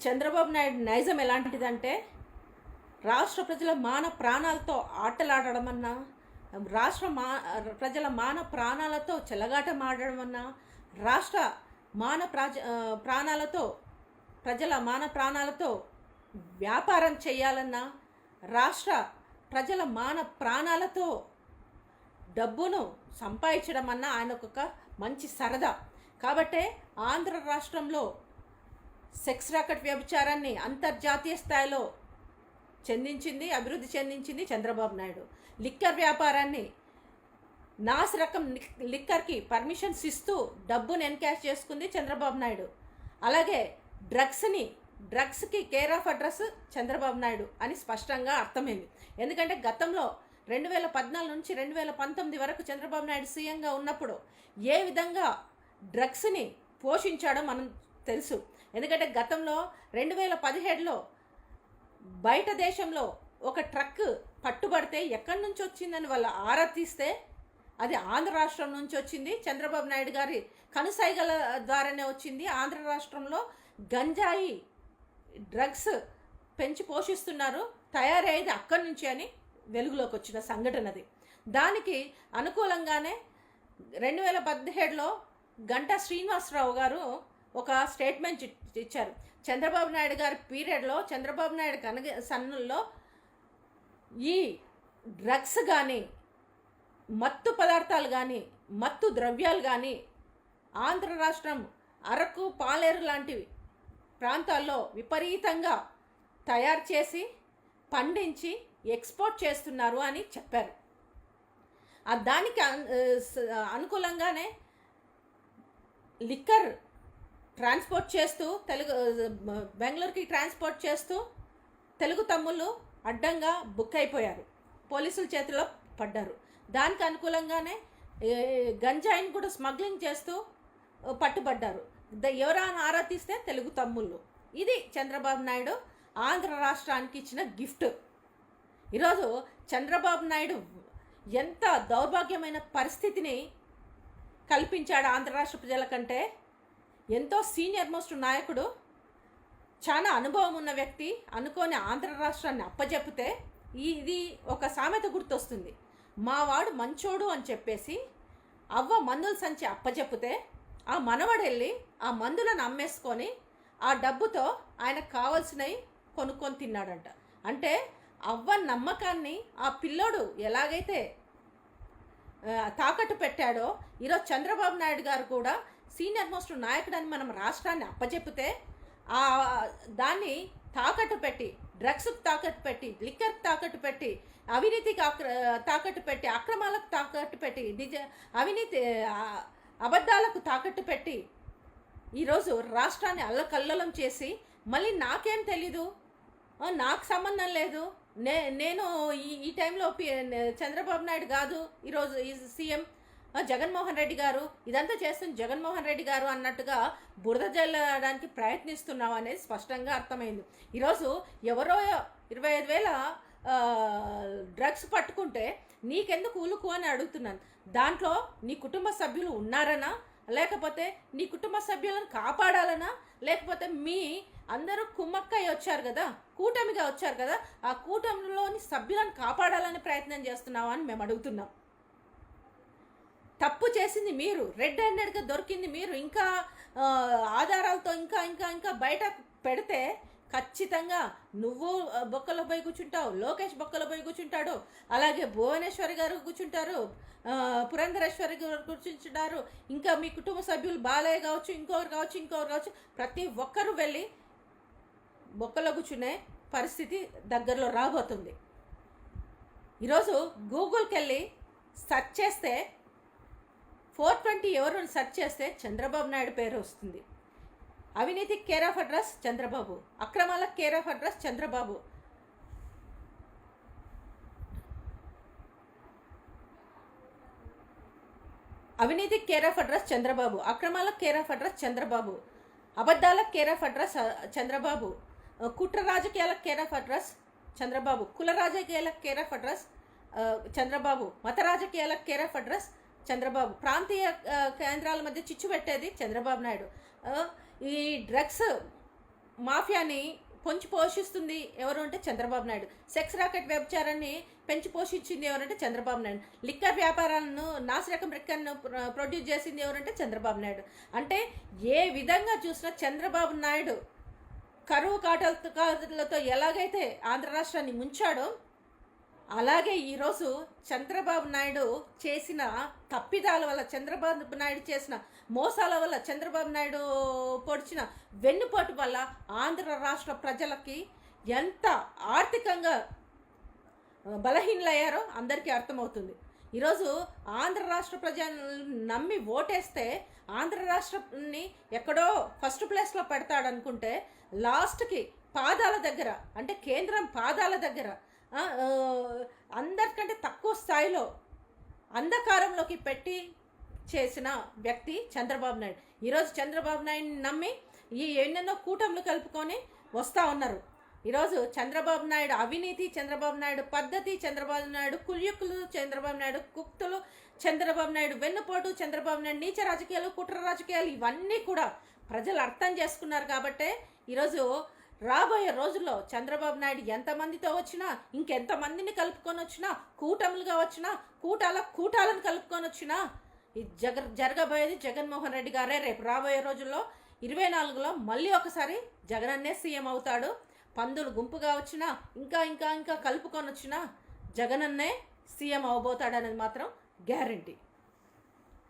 చంద్రబాబు నాయుడు నైజం ఎలాంటిదంటే రాష్ట్ర ప్రజల మాన ప్రాణాలతో ఆటలాడడం అన్నా రాష్ట్ర మా ప్రజల మాన ప్రాణాలతో చెలగాటం ఆడడం అన్నా రాష్ట్ర మాన ప్రాజ ప్రాణాలతో ప్రజల మాన ప్రాణాలతో వ్యాపారం చేయాలన్నా రాష్ట్ర ప్రజల మాన ప్రాణాలతో డబ్బును సంపాదించడం అన్న ఆయనకు ఒక మంచి సరదా. కాబట్టే ఆంధ్ర రాష్ట్రంలో సెక్స్ రాకెట్ వ్యభిచారాన్ని అంతర్జాతీయ స్థాయిలో చెందించింది అభివృద్ధి చెందించింది చంద్రబాబు నాయుడు. లిక్కర్ వ్యాపారాన్ని నాస్ రకం లిక్- లిక్కర్కి పర్మిషన్స్ ఇస్తూ డబ్బును ఎన్కాష్ చేసుకుంది చంద్రబాబు నాయుడు. అలాగే డ్రగ్స్ని డ్రగ్స్కి care of address Chandrababu Naidu అని స్పష్టంగా అర్థమైంది. ఎందుకంటే గతంలో రెండు వేల పద్నాలుగు నుంచి రెండు వేల పంతొమ్మిది వరకు చంద్రబాబు నాయుడు సీఎంగా ఉన్నప్పుడు ఏ విధంగా డ్రగ్స్ని పోషించాడో మనం తెలుసు. ఎందుకంటే గతంలో రెండు వేల పదిహేడులో బయట దేశంలో ఒక ట్రక్ పట్టుబడితే ఎక్కడి నుంచి వచ్చిందని వాళ్ళ ఆరా తీస్తే అది ఆంధ్ర రాష్ట్రం నుంచి వచ్చింది. చంద్రబాబు నాయుడు గారి కనుసైగల ద్వారానే వచ్చింది. ఆంధ్ర రాష్ట్రంలో గంజాయి డ్రగ్స్ పెంచి పోషిస్తున్నారు. తయారయ్యేది అక్కడి నుంచి అని వెలుగులోకి వచ్చిన సంఘటనది దానికి అనుకూలంగానే రెండు వేల పదిహేడులో గంటా శ్రీనివాసరావు గారు ఒక స్టేట్మెంట్ ఇచ్చారు. చంద్రబాబు నాయుడు గారి పీరియడ్లో చంద్రబాబు నాయుడు కనగ సన్నుల్లో ఈ డ్రగ్స్ కానీ మత్తు పదార్థాలు కానీ మత్తు ద్రవ్యాలు కానీ ఆంధ్ర రాష్ట్రం అరకు పాలేరు లాంటివి ప్రాంతాల్లో విపరీతంగా తయారు చేసి పండించి ఎక్స్పోర్ట్ చేస్తున్నారు అని చెప్పారు. దానికి అనుకూలంగానే లిక్కర్ ట్రాన్స్పోర్ట్ చేస్తూ తెలుగు బెంగళూరుకి ట్రాన్స్పోర్ట్ చేస్తూ తెలుగు తమ్ముళ్ళు అడ్డంగా బుక్ అయిపోయారు. పోలీసుల చేతిలో పడ్డారు. దానికి అనుకూలంగానే గంజాయిని కూడా స్మగ్లింగ్ చేస్తూ పట్టుబడ్డారు. ద- ఎవరైనా ఆరా తీస్తే తెలుగు తమ్ముళ్ళు. ఇది చంద్రబాబు నాయుడు ఆంధ్ర రాష్ట్రానికి ఇచ్చిన గిఫ్ట్. ఈరోజు చంద్రబాబు నాయుడు ఎంత దౌర్భాగ్యమైన పరిస్థితిని కల్పించాడు ఆంధ్ర రాష్ట్ర ప్రజల కంటే ఎంతో సీనియర్ మోస్ట్ నాయకుడు చాలా అనుభవం ఉన్న వ్యక్తి అనుకోని ఆంధ్ర రాష్ట్రాన్ని అప్పజెపితే ఇది ఒక సామెత గుర్తొస్తుంది. మావాడు మంచోడు అని చెప్పేసి అవ్వ మందుల సంచి అప్పజెపితే ఆ మనవడు వెళ్ళి ఆ మందులను అమ్మేసుకొని ఆ డబ్బుతో ఆయనకు కావాల్సినవి కొనుక్కొని తిన్నాడంట. అంటే అవ్వ నమ్మకాన్ని ఆ పిల్లోడు ఎలాగైతే తాకట్టు పెట్టాడో ఈరోజు చంద్రబాబు నాయుడు గారు కూడా సీనియర్ మోస్ట్ నాయకుడని మనం రాష్ట్రాన్ని అప్పచెప్పితే ఆ దాన్ని తాకట్టు పెట్టి డ్రగ్స్కి తాకట్టు పెట్టి లిక్కర్కి తాకట్టు పెట్టి అవినీతికి అక్ర తాకట్టు పెట్టి అక్రమాలకు తాకట్టు పెట్టి నిజ అవినీతి అబద్ధాలకు తాకట్టు పెట్టి ఈరోజు రాష్ట్రాన్ని అల్లకల్లోలం చేసి మళ్ళీ నాకేం తెలీదు? నాకు సంబంధం లేదు. నే నేను ఈ ఈ టైంలో చంద్రబాబు నాయుడు కాదు ఈరోజు ఈ సీఎం జగన్మోహన్ రెడ్డి గారు ఇదంతా చేస్తుంది జగన్మోహన్ రెడ్డి గారు అన్నట్టుగా బురద జల్లడానికి ప్రయత్నిస్తున్నావు అనేది స్పష్టంగా అర్థమైంది. ఈరోజు ఎవరో ఇరవై ఐదు వేల డ్రగ్స్ పట్టుకుంటే నీకెందుకు ఉలుకు అని అడుగుతున్నాను. దాంట్లో నీ కుటుంబ సభ్యులు ఉన్నారనా? లేకపోతే నీ కుటుంబ సభ్యులను కాపాడాలనా? లేకపోతే మీ అందరూ కుమ్మక్కై వచ్చారు కదా కూటమిగా వచ్చారు కదా ఆ కూటమిలోని సభ్యులను కాపాడాలని ప్రయత్నం చేస్తున్నావా అని మేము అడుగుతున్నాం. తప్పు చేసింది మీరు రెడ్ హ్యాండెడ్గా దొరికింది మీరు ఇంకా ఆధారాలతో ఇంకా ఇంకా ఇంకా బయట పెడితే ఖచ్చితంగా నువ్వు బొక్కలో పోయి కూర్చుంటావు లోకేష్ బొక్కలో పోయి కూర్చుంటాడు అలాగే భువనేశ్వరి గారు కూర్చుంటారు పురంధరేశ్వరి గారు కూర్చుంటారు ఇంకా మీ కుటుంబ సభ్యులు బాలయ్య కావచ్చు ఇంకొకరు కావచ్చు ఇంకొకరు కావచ్చు ప్రతి ఒక్కరు వెళ్ళి బొక్కలో కూర్చునే పరిస్థితి దగ్గరలో రాబోతుంది. ఈరోజు గూగుల్కి వెళ్ళి సెర్చ్ చేస్తే ఫోర్ ట్వంటీ ఎవరు సెర్చ్ చేస్తే చంద్రబాబు నాయుడు పేరు వస్తుంది. అవినీతి కేర్ ఆఫ్ అడ్రస్ చంద్రబాబు. అక్రమాల కేర్ ఆఫ్ అడ్రస్ చంద్రబాబు. అవినీతి కేర్ ఆఫ్ అడ్రస్ చంద్రబాబు. అక్రమాల కేర్ ఆఫ్ అడ్రస్ చంద్రబాబు. అబద్ధాల కేర్ ఆఫ్ అడ్రస్ చంద్రబాబు. కుట్ర రాజకీయాల కేర్ ఆఫ్ అడ్రస్ చంద్రబాబు. కుల రాజకీయాల కేర్ ఆఫ్ అడ్రస్ చంద్రబాబు. మత రాజకీయాల కేర్ ఆఫ్ అడ్రస్ చంద్రబాబు. ప్రాంతీయ కేంద్రాల మధ్య చిచ్చు పెట్టేది చంద్రబాబు నాయుడు. ఈ డ్రగ్స్ మాఫియాని పొంచి పోషిస్తుంది ఎవరు అంటే చంద్రబాబు నాయుడు. సెక్స్ రాకెట్ వ్యభిచారాన్ని పెంచి పోషించింది ఎవరంటే చంద్రబాబు నాయుడు. లిక్కర్ వ్యాపారాలను నాసిరకం లిక్కర్ను ప్రొడ్యూస్ చేసింది ఎవరంటే చంద్రబాబు నాయుడు. అంటే ఏ విధంగా చూసినా చంద్రబాబు నాయుడు కరువు కాటలతో ఎలాగైతే ఆంధ్ర రాష్ట్రాన్ని ముంచాడో అలాగే ఈరోజు చంద్రబాబు నాయుడు చేసిన తప్పిదాల వల్ల చంద్రబాబు నాయుడు చేసిన మోసాల వల్ల చంద్రబాబు నాయుడు పొడిచిన వెన్నుపోటు వల్ల ఆంధ్ర రాష్ట్ర ప్రజలకి ఎంత ఆర్థికంగా బలహీనలయ్యారో అందరికీ అర్థమవుతుంది. ఈరోజు ఆంధ్ర రాష్ట్ర ప్రజలు నమ్మి ఓటేస్తే ఆంధ్ర రాష్ట్రాన్ని ఎక్కడో ఫస్ట్ ప్లేస్లో పెడతాడనుకుంటే లాస్ట్కి పాదాల దగ్గర అంటే కేంద్రం పాదాల దగ్గర అందరికంటే తక్కువ స్థాయిలో అంధకారంలోకి పెట్టి చేసిన వ్యక్తి చంద్రబాబు నాయుడు. ఈరోజు చంద్రబాబు నాయుడిని నమ్మి ఈ ఎన్నెన్నో కూటములు కలుపుకొని వస్తూ ఉన్నారు. ఈరోజు చంద్రబాబు నాయుడు అవినీతి చంద్రబాబు నాయుడు పద్ధతి చంద్రబాబు నాయుడు కుల్యుక్కులు చంద్రబాబు నాయుడు కుక్తులు చంద్రబాబు నాయుడు వెన్నుపోటు చంద్రబాబు నాయుడు నీచ రాజకీయాలు కుట్ర రాజకీయాలు ఇవన్నీ కూడా ప్రజలు అర్థం చేసుకున్నారు కాబట్టే ఈరోజు రాబోయే రోజుల్లో చంద్రబాబు నాయుడు ఎంతమందితో వచ్చినా ఇంకెంతమందిని కలుపుకొని వచ్చినా కూటములుగా వచ్చినా కూటాల కూటాలను కలుపుకొని వచ్చినా ఈ జగ జరగబోయేది జగన్మోహన్ రెడ్డి గారే. రేపు రాబోయే రోజుల్లో ఇరవై నాలుగులో మళ్ళీ ఒకసారి జగనన్నే సీఎం అవుతాడు. పందులు గుంపుగా వచ్చినా ఇంకా ఇంకా ఇంకా కలుపుకొని వచ్చినా జగనన్నే సీఎం అవబోతాడనేది మాత్రం గ్యారంటీ.